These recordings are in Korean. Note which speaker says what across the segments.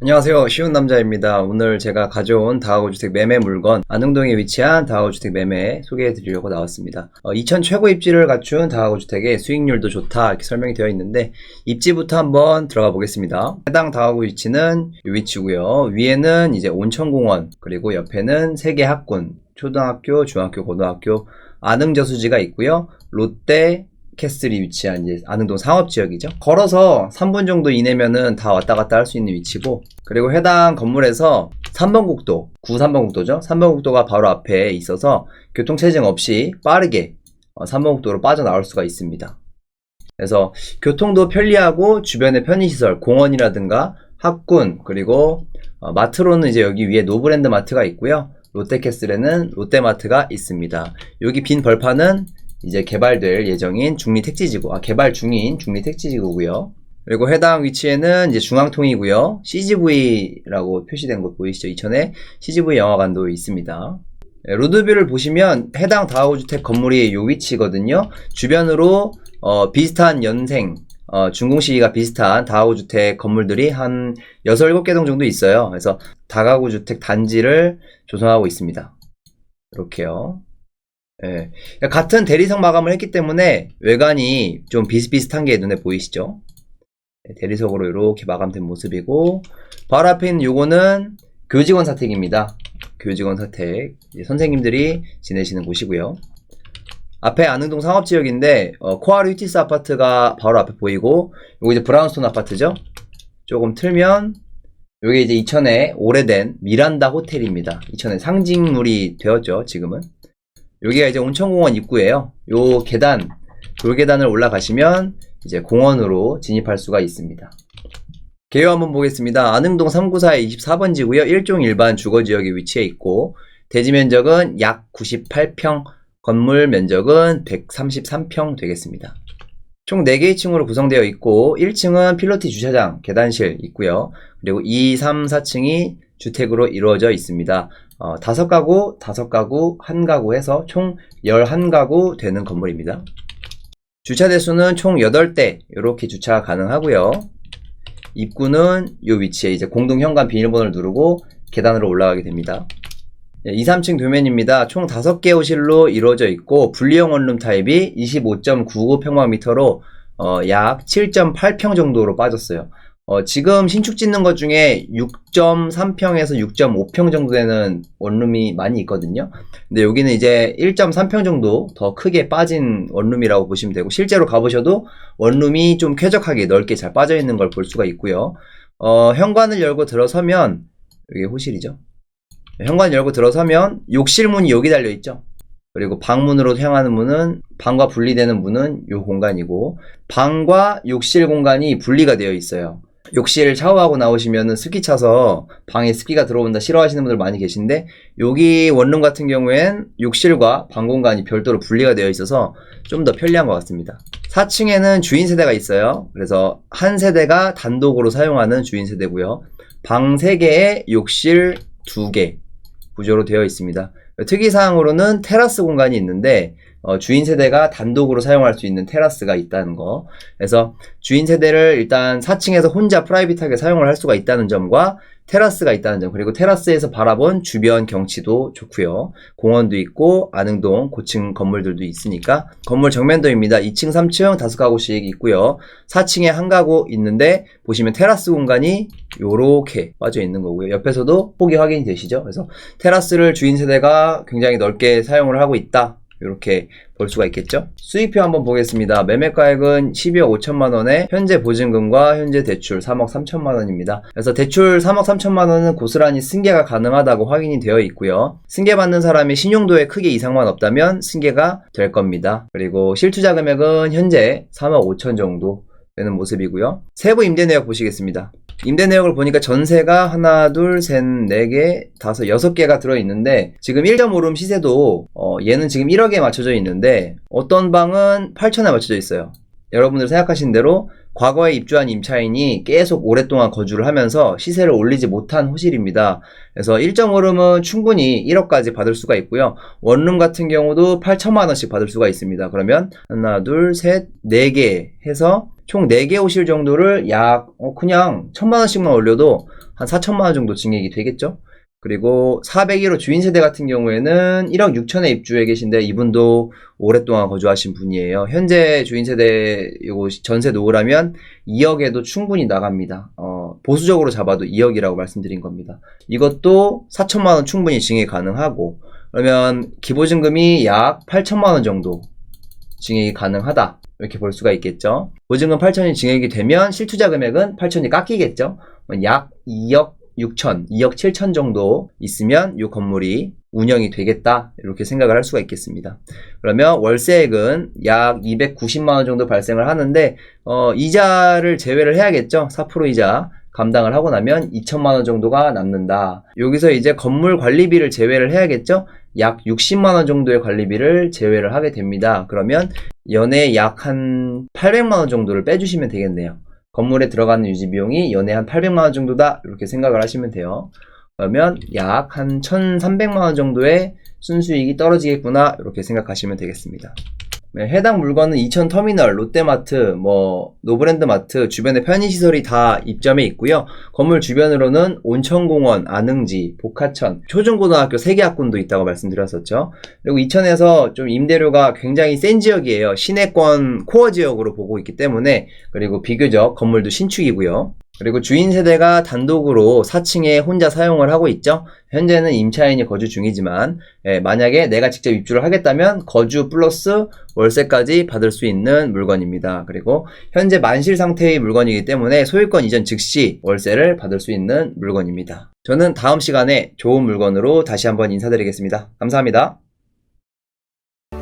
Speaker 1: 안녕하세요. 쉬운 남자입니다. 오늘 제가 가져온 다가구주택 매매 물건, 안흥동에 위치한 다가구주택 매매 소개해 드리려고 나왔습니다. 2000 최고 입지를 갖춘 다가구주택의 수익률도 좋다 이렇게 설명이 되어 있는데 입지부터 한번 들어가 보겠습니다. 해당 다가구 위치는 이 위치고요. 위에는 이제 온천공원, 그리고 옆에는 세계 학군, 초등학교, 중학교, 고등학교, 안흥저수지가 있고요. 롯데, 캐슬이 위치한 이제 안흥동 상업지역이죠. 걸어서 3분 정도 이내면은 다 왔다 갔다 할 수 있는 위치고, 그리고 해당 건물에서 3번 국도, 9, 3번 국도죠. 3번 국도가 바로 앞에 있어서 교통체증 없이 빠르게 3번 국도로 빠져나올 수가 있습니다. 그래서 교통도 편리하고 주변에 편의시설, 공원이라든가 학군, 그리고 어, 마트로는 이제 여기 위에 노브랜드 마트가 있고요. 롯데캐슬에는 롯데마트가 있습니다. 여기 빈 벌판은 이제 개발될 예정인 중리택지지구, 아, 개발 중인 중리택지지구고요. 그리고 해당 위치에는 이제 중앙통이고요. CGV라고 표시된 곳 보이시죠? 이천에 CGV 영화관도 있습니다. 네, 로드뷰를 보시면 해당 다우주택 건물이 요 위치거든요. 주변으로 어, 비슷한 연생, 어, 준공 시기가 비슷한 다가구주택 건물들이 한 6, 7개 동 정도 있어요. 그래서 다가구주택 단지를 조성하고 있습니다. 이렇게요. 예. 같은 대리석 마감을 했기 때문에 외관이 좀 비슷비슷한 게 눈에 보이시죠? 네, 대리석으로 이렇게 마감된 모습이고 바로 앞에 있는 요거는 교직원 사택입니다. 교직원 사택 선생님들이 지내시는 곳이고요. 앞에 안흥동 상업지역인데 어, 코아르 휴티스 아파트가 바로 앞에 보이고 요거 이제 브라운스톤 아파트죠. 조금 틀면 요게 이제 이천에 오래된 미란다 호텔입니다. 이천에 상징물이 되었죠. 지금은. 여기가 이제 온천공원 입구예요. 요 계단, 돌계단을 올라가시면 이제 공원으로 진입할 수가 있습니다. 개요 한번 보겠습니다. 안흥동 394의 24번지고요. 1종 일반 주거지역에 위치해 있고 대지 면적은 약 98평, 건물 면적은 133평 되겠습니다. 총 4개의 층으로 구성되어 있고 1층은 필로티 주차장, 계단실 있고요. 그리고 2, 3, 4층이 주택으로 이루어져 있습니다. 어, 5가구, 5가구, 1가구 해서 총 11가구 되는 건물입니다. 주차 대수는 총 8대 이렇게 주차 가능하고요. 입구는 이 위치에 이제 공동 현관 비밀번호를 누르고 계단으로 올라가게 됩니다. 2, 3층 도면입니다. 총 5개 호실로 이루어져 있고 분리형 원룸 타입이 25.99평방미터로 어, 약 7.8평 정도로 빠졌어요. 어, 지금 신축 짓는 것 중에 6.3평에서 6.5평 정도 되는 원룸이 많이 있거든요. 근데 여기는 이제 1.3평 정도 더 크게 빠진 원룸이라고 보시면 되고, 실제로 가보셔도 원룸이 좀 쾌적하게 넓게 잘 빠져 있는 걸 볼 수가 있고요. 어, 현관을 열고 들어서면, 여기 호실이죠. 현관 열고 들어서면 욕실 문이 여기 달려 있죠. 그리고 방문으로 향하는 문은 방과 분리되는 문은 이 공간이고 방과 욕실 공간이 분리가 되어 있어요. 욕실 샤워하고 나오시면은 습기 차서 방에 습기가 들어온다 싫어하시는 분들 많이 계신데 여기 원룸 같은 경우엔 욕실과 방 공간이 별도로 분리가 되어 있어서 좀 더 편리한 것 같습니다. 4층에는 주인 세대가 있어요. 그래서 한 세대가 단독으로 사용하는 주인 세대고요. 방 3개에 욕실 2개 구조로 되어 있습니다. 특이사항으로는 테라스 공간이 있는데 어, 주인 세대가 단독으로 사용할 수 있는 테라스가 있다는 거. 그래서 주인 세대를 일단 4층에서 혼자 프라이빗하게 사용을 할 수가 있다는 점과 테라스가 있다는 점, 그리고 테라스에서 바라본 주변 경치도 좋고요. 공원도 있고 안흥동 고층 건물들도 있으니까 건물 정면도입니다. 2층, 3층 다섯 가구씩 있고요. 4층에 한 가구 있는데 보시면 테라스 공간이 요렇게 빠져 있는 거고요. 옆에서도 폭이 확인이 되시죠? 그래서 테라스를 주인 세대가 굉장히 넓게 사용을 하고 있다. 이렇게 볼 수가 있겠죠. 수익표 한번 보겠습니다. 매매가액은 12억 5천만 원에 현재 보증금과 현재 대출 3억 3천만 원입니다. 그래서 대출 3억 3천만 원은 고스란히 승계가 가능하다고 확인이 되어 있고요. 승계 받는 사람이 신용도에 크게 이상만 없다면 승계가 될 겁니다. 그리고 실투자 금액은 현재 3억 5천 정도 되는 모습이고요. 세부 임대 내역 보시겠습니다. 임대 내역을 보니까 전세가 하나, 둘, 셋, 네 개, 다섯, 여섯 개가 들어있는데 지금 1.5룸 시세도 어, 얘는 지금 1억에 맞춰져 있는데 어떤 방은 8천에 맞춰져 있어요. 여러분들 생각하신 대로 과거에 입주한 임차인이 계속 오랫동안 거주를 하면서 시세를 올리지 못한 호실입니다. 그래서 1.5룸은 충분히 1억까지 받을 수가 있고요. 원룸 같은 경우도 8천만 원씩 받을 수가 있습니다. 그러면 하나, 둘, 셋, 네 개 해서 총 4개 호실 정도를 약 어, 그냥 천만 원씩만 올려도 한 4천만 원 정도 증액이 되겠죠? 그리고 401호 주인 세대 같은 경우에는 1억 6천에 입주해 계신데 이분도 오랫동안 거주하신 분이에요. 현재 주인 세대 이거 전세 놓으라면 2억에도 충분히 나갑니다. 어, 보수적으로 잡아도 2억이라고 말씀드린 겁니다. 이것도 4천만 원 충분히 증액 가능하고 그러면 기보증금이 약 8천만 원 정도 증액이 가능하다. 이렇게 볼 수가 있겠죠. 보증금 8천이 증액이 되면 실투자 금액은 8천이 깎이겠죠. 약 2억 6천, 2억 7천 정도 있으면 이 건물이 운영이 되겠다. 이렇게 생각을 할 수가 있겠습니다. 그러면 월세액은 약 290만 원 정도 발생을 하는데 어, 이자를 제외를 해야겠죠. 4% 이자 감당을 하고 나면 2천만 원 정도가 남는다. 여기서 이제 건물 관리비를 제외를 해야겠죠. 약 60만 원 정도의 관리비를 제외를 하게 됩니다. 그러면 연에 약 한 800만 원 정도를 빼주시면 되겠네요. 건물에 들어가는 유지 비용이 연에 한 800만 원 정도다 이렇게 생각을 하시면 돼요. 그러면 약 한 1,300만 원 정도의 순수익이 떨어지겠구나 이렇게 생각하시면 되겠습니다. 네, 해당 물건은 이천 터미널, 롯데마트, 뭐 노브랜드 마트 주변에 편의 시설이 다 입점해 있고요. 건물 주변으로는 온천공원, 안흥지, 복하천, 초중고등학교 3개 학군도 있다고 말씀드렸었죠. 그리고 이천에서 좀 임대료가 굉장히 센 지역이에요. 시내권 코어 지역으로 보고 있기 때문에 그리고 비교적 건물도 신축이고요. 그리고 주인 세대가 단독으로 4층에 혼자 사용을 하고 있죠. 현재는 임차인이 거주 중이지만 예, 만약에 내가 직접 입주를 하겠다면 거주 플러스 월세까지 받을 수 있는 물건입니다. 그리고 현재 만실 상태의 물건이기 때문에 소유권 이전 즉시 월세를 받을 수 있는 물건입니다. 저는 다음 시간에 좋은 물건으로 다시 한번 인사드리겠습니다. 감사합니다.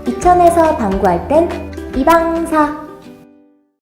Speaker 2: 이천에서 방구할 땐 이방사